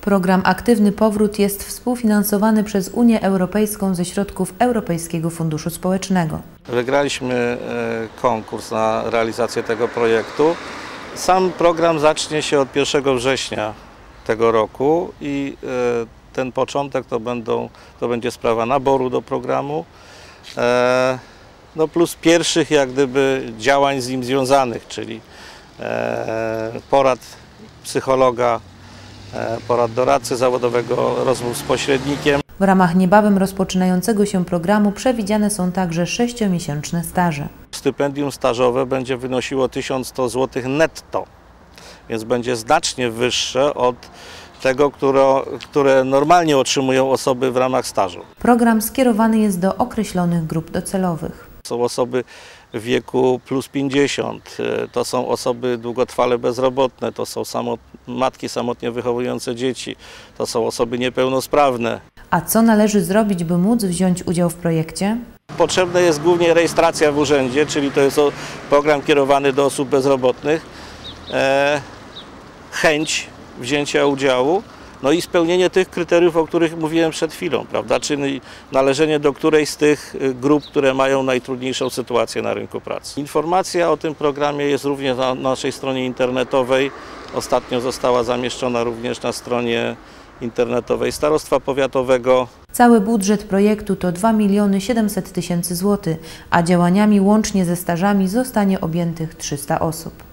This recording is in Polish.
Program Aktywny Powrót jest współfinansowany przez Unię Europejską ze środków Europejskiego Funduszu Społecznego. Wygraliśmy e, konkurs na realizację tego projektu. Sam program zacznie się od 1 września tego roku i e, ten początek to, będą, to będzie sprawa naboru do programu, e, no plus pierwszych jak gdyby działań z nim związanych, czyli porad psychologa, porad doradcy zawodowego, rozmów z pośrednikiem. W ramach niebawem rozpoczynającego się programu przewidziane są także sześciomiesięczne staże. Stypendium stażowe będzie wynosiło 1100 zł netto, więc będzie znacznie wyższe od tego, które, które normalnie otrzymują osoby w ramach stażu. Program skierowany jest do określonych grup docelowych. Są osoby w wieku plus 50, e, to są osoby długotrwale bezrobotne, to są samot, matki samotnie wychowujące dzieci, to są osoby niepełnosprawne. A co należy zrobić, by móc wziąć udział w projekcie? Potrzebna jest głównie rejestracja w urzędzie, czyli to jest program kierowany do osób bezrobotnych, e, chęć wzięcia udziału, no i spełnienie tych kryteriów, o których mówiłem przed chwilą, prawda? Czyli należenie do którejś z tych y, grup, które mają najtrudniejszą sytuację na rynku pracy. Informacja o tym programie jest również na naszej stronie internetowej. Ostatnio została zamieszczona również na stronie internetowej Starostwa Powiatowego. Cały budżet projektu to 2 miliony 700 tysięcy złotych, a działaniami łącznie ze stażami zostanie objętych 300 osób.